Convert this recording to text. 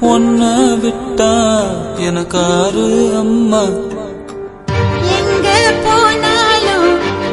ஒன்ன விட்டா எனக்காரு அம்மா.